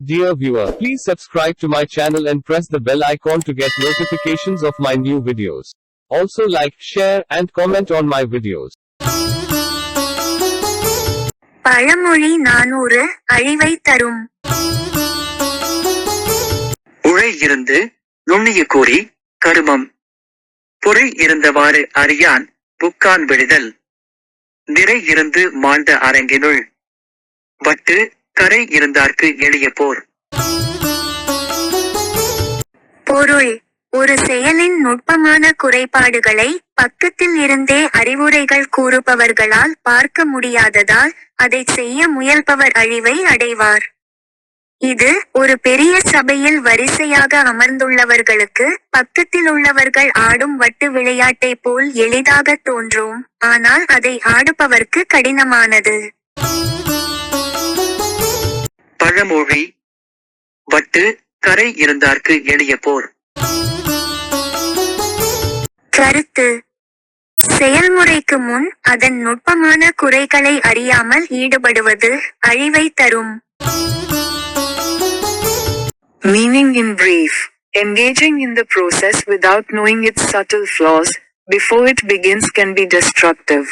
Dear viewer, please subscribe to my channel and press the bell icon to get notifications of my new videos. Also like, share, and comment on my videos. பழமொழி நானூறு அழிவை தரும் உழை இருந்து நுண்ணிய கூறி கருமம் பொறை இருந்தவாறு அறியான் புக்கான் விழுதல் நிறை இருந்து மாண்ட அரங்கினுள் வட்டு கரை இருந்தார்க்கு எளிய போர். பொருள் ஒரு செயலின் நுட்பமான குறைபாடுகளை பக்கத்தில் இருந்தே அறிவுரைகள் கூறுபவர்களால் பார்க்க முடியாததால் அதை செய்ய முயல்பவர் அழிவை அடைவார். இது ஒரு பெரிய சபையில் வரிசையாக அமர்ந்துள்ளவர்களுக்கு பக்கத்தில் உள்ளவர்கள் ஆடும் வட்டு விளையாட்டை போல் எளிதாக தோன்றும் ஆனால் அதை ஆடுபவர்க்கு கடினமானது. பழமொழி வட்டு கரை இருந்தார்க்கு எளிய போர் கருத்து செயல்முறைக்கு முன் அதன் நுட்பமான குறைகளை அறியாமல் ஈடுபடுவது அழிவை தரும் Meaning in brief, engaging in the process without knowing its subtle flaws, before it begins can be destructive.